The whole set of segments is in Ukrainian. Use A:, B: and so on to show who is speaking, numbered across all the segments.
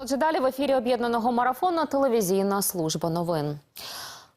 A: Отже, далі в ефірі об'єднаного марафону телевізійна служба новин.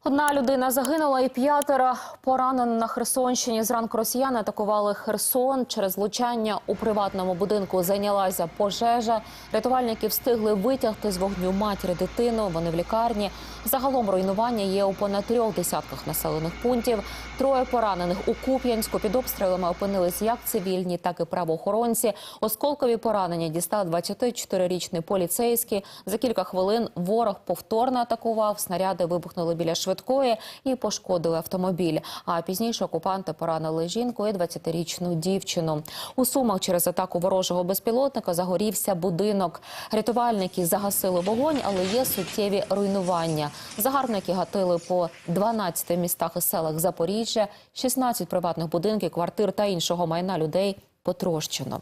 A: Одна людина загинула і п'ятеро поранено на Херсонщині. Зранку росіяни атакували Херсон. Через влучання у приватному будинку зайнялася пожежа. Рятувальники встигли витягти з вогню матір і дитину. Вони в лікарні. Загалом руйнування є у понад трьох десятках населених пунктів. Троє поранених у Куп'янську під обстрілами опинились як цивільні, так і правоохоронці. Осколкові поранення дістав 24-річний поліцейський. За кілька хвилин ворог повторно атакував. Снаряди вибухнули біля швидкої і пошкодили автомобіль. А пізніше окупанти поранили жінку і 20-річну дівчину. У сумах через атаку ворожого безпілотника загорівся будинок. Рятувальники загасили вогонь, але є суттєві руйнування. Загарбники гатили по 12 містах і селах Запоріжжя, 16 приватних будинків, квартир та іншого майна людей потрощено.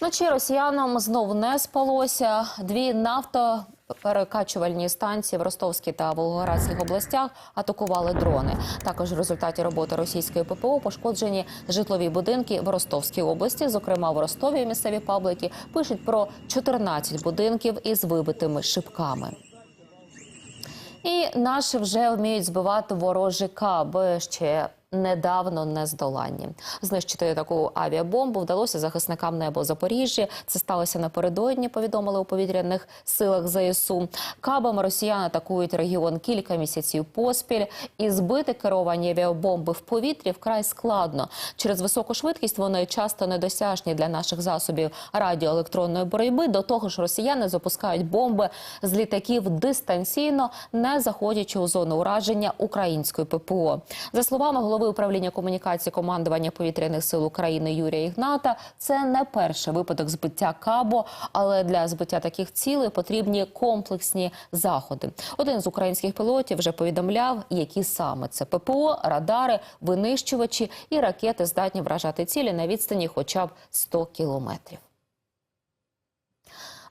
A: Вночі росіянам знов не спалося. Дві нафтоперекачувальні станції в Ростовській та Волгоградських областях атакували дрони. Також в результаті роботи російської ППО пошкоджені житлові будинки в Ростовській області. Зокрема, в Ростові місцеві паблики пишуть про 14 будинків із вибитими шибками. І наші вже вміють збивати ворожі каби ще недавно нездоланні. Знищити таку авіабомбу вдалося захисникам небо Запоріжжя. Це сталося напередодні. Повідомили у повітряних силах ЗСУ. Кабами росіяни атакують регіон кілька місяців поспіль. І збити керовані авіабомби в повітрі вкрай складно. Через високу швидкість вони часто недосяжні для наших засобів радіоелектронної боротьби. До того ж, росіяни запускають бомби з літаків дистанційно, не заходячи у зону ураження української ППО. За словами голови управління комунікації командування повітряних сил України Юрія Ігната, це не перший випадок збиття кабо, але для збиття таких цілей потрібні комплексні заходи. Один з українських пілотів вже повідомляв, які саме це ППО, радари, винищувачі і ракети здатні вражати цілі на відстані хоча б 100 кілометрів.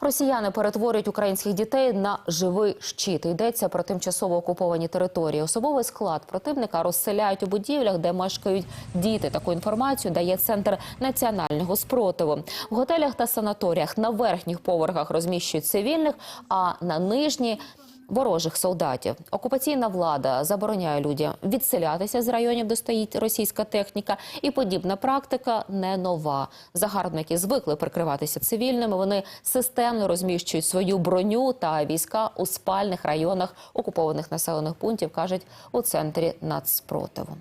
A: Росіяни перетворюють українських дітей на живий щит. Йдеться про тимчасово окуповані території. Особовий склад противника розселяють у будівлях, де мешкають діти. Таку інформацію дає центр національного спротиву. В готелях та санаторіях на верхніх поверхах розміщують цивільних, а на нижні ворожих солдатів. Окупаційна влада забороняє людям відселятися з районів, де стоїть російська техніка, і подібна практика не нова. Загарбники звикли прикриватися цивільними. Вони системно розміщують свою броню та війська у спальних районах окупованих населених пунктів, кажуть у центрі нацспротиву.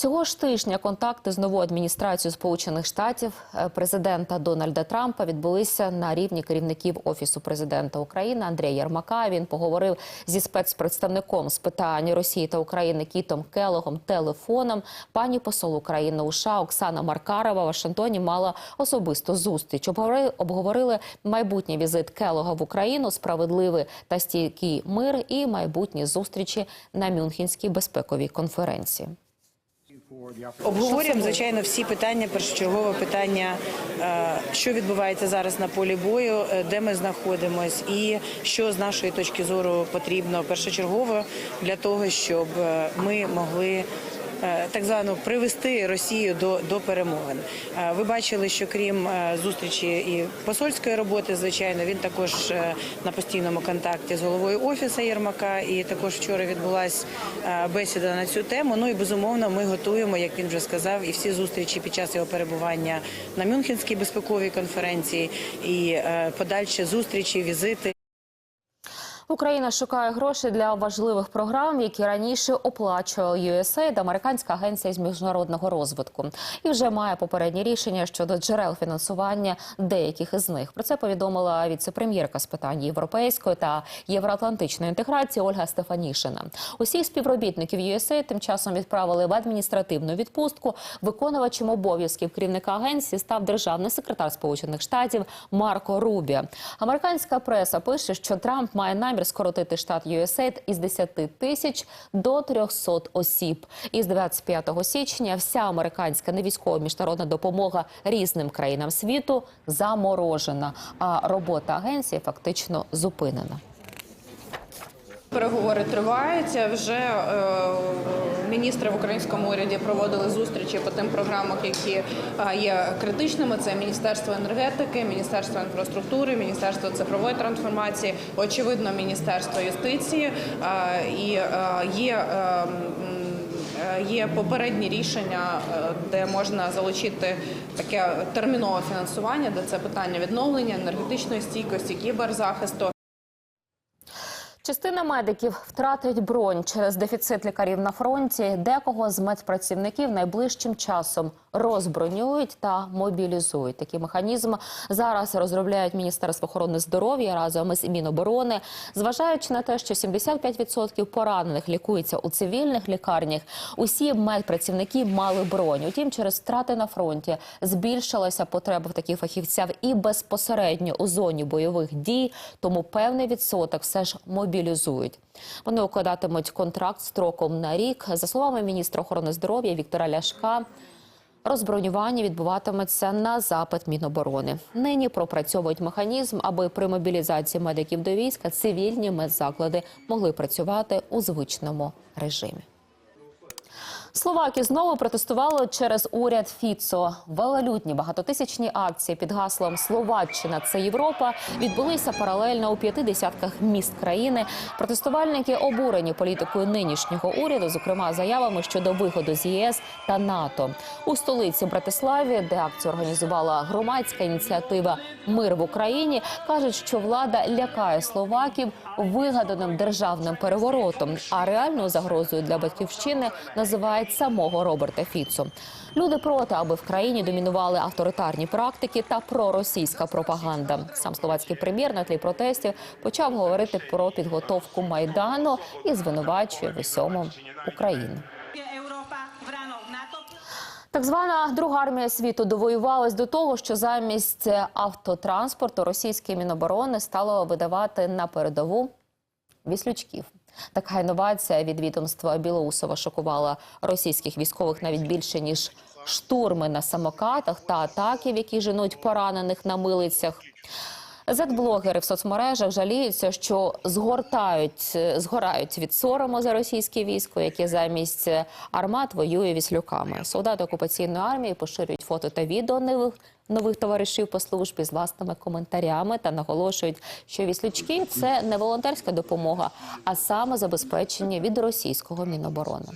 A: Цього ж тижня контакти з новою адміністрацією Сполучених Штатів е, президента Дональда Трампа відбулися на рівні керівників офісу президента України Андрія Єрмака. Він поговорив зі спецпредставником з питань Росії та України Кітом Келогом телефоном. Пані посол України у США Оксана Маркарова в Вашингтоні мала особисту зустріч. Обговори- Обговорили майбутній візит Келога в Україну, справедливий та стійкий мир і майбутні зустрічі на Мюнхенській безпековій конференції.
B: Обговорюємо, звичайно, всі питання. Першочергове питання, е, що відбувається зараз на полі бою, е, де ми знаходимось, і що з нашої точки зору потрібно першочергово для того, щоб е, ми могли. Е, Так звано привести Росію до, до перемовин. Е, Ви бачили, що крім е, зустрічі і посольської роботи, звичайно, він також на постійному контакті з головою офісу Єрмака. І також вчора відбулася бесіда на цю тему. Ну і безумовно, ми готуємо, як він вже сказав, і всі зустрічі під час його перебування на Мюнхенській безпековій конференції, і подальші зустрічі, візити.
A: Україна шукає гроші для важливих програм, які раніше оплачував USAID, американська агенція з міжнародного розвитку, і вже має попереднє рішення щодо джерел фінансування деяких із них. Про це повідомила віце-прем'єрка з питань європейської та євроатлантичної інтеграції Ольга Стефанішина. Усіх співробітників USAID тим часом відправили в адміністративну відпустку. Виконувачем обов'язків керівника агенції став державний секретар Сполучених Штатів Марко Рубі. Американська преса пише, що Трамп має намір скоротити штат USAID із 10 тисяч до 300 осіб. Із 25 січня вся американська невійськова міжнародна допомога різним країнам світу заморожена, а робота агенції фактично зупинена.
C: Переговори триваються. Вже е, міністри в українському уряді проводили зустрічі по тим програмам, які е, є критичними. Це Міністерство енергетики, Міністерство інфраструктури, Міністерство цифрової трансформації, очевидно, Міністерство юстиції Е, і є. Є попередні рішення, де можна залучити таке термінове фінансування, де це питання відновлення енергетичної стійкості, кіберзахисту.
A: Частина медиків втратить бронь через дефіцит лікарів на фронті. Декого з медпрацівників найближчим часом розбронюють та мобілізують. Такий механізм зараз розробляють Міністерство охорони здоров'я разом із Міноборони. Зважаючи на те, що 75% поранених лікуються у цивільних лікарнях, усі медпрацівники мали бронь. Утім, через втрати на фронті збільшилася потреба в таких фахівцях і безпосередньо у зоні бойових дій, тому певний відсоток все ж мобілізують. Вони укладатимуть контракт строком на рік. За словами міністра охорони здоров'я Віктора Ляшка. Розбронювання відбуватиметься на запит Міноборони. Нині пропрацьовують механізм, аби при мобілізації медиків до війська цивільні медзаклади могли працювати у звичному режимі. Словаки знову протестували через уряд Фіцо. Велолютні багатотисячні акції під гаслом Словаччина це Європа відбулися паралельно у п'яти десятках міст країни. Протестувальники обурені політикою нинішнього уряду, зокрема заявами щодо виходу з ЄС та НАТО. У столиці Братиславі, де акцію організувала громадська ініціатива Мир в Україні, кажуть, що влада лякає словаків вигаданим державним переворотом, а реальною загрозою для батьківщини називають самого Роберта Фіцо. Люди проти, аби в країні домінували авторитарні практики та проросійська пропаганда. Сам словацький прем'єр на тлі протестів почав говорити про підготовку майдану і звинувачує в усьому Україну. Так звана друга армія світу довоювалась до того, що замість автотранспорту російське міноборони стало видавати на передову віслючків. Така інновація від відомства Білоусова шокувала російських військових навіть більше ніж штурми на самокатах та атаки, в які женуть поранених на милицях. Зет-блогери в соцмережах жаліються, що згортають, згорають від сорому за російське військо, яке замість армат воює віслюками. Солдати окупаційної армії поширюють фото та відео нових, нових товаришів по службі з власними коментарями та наголошують, що віслючки це не волонтерська допомога, а саме забезпечення від російського міноборони.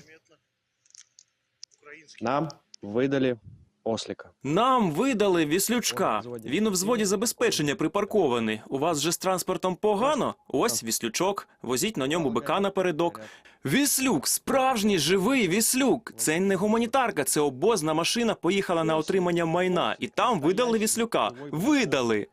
D: Нам видали ослика.
E: Нам видали віслючка. Він у взводі забезпечення припаркований. У вас же з транспортом погано? Ось віслючок. Возіть на ньому бика напередок. Віслюк, справжній живий віслюк. Це не гуманітарка, це обозна машина поїхала на отримання майна, і там видали віслюка. Видали.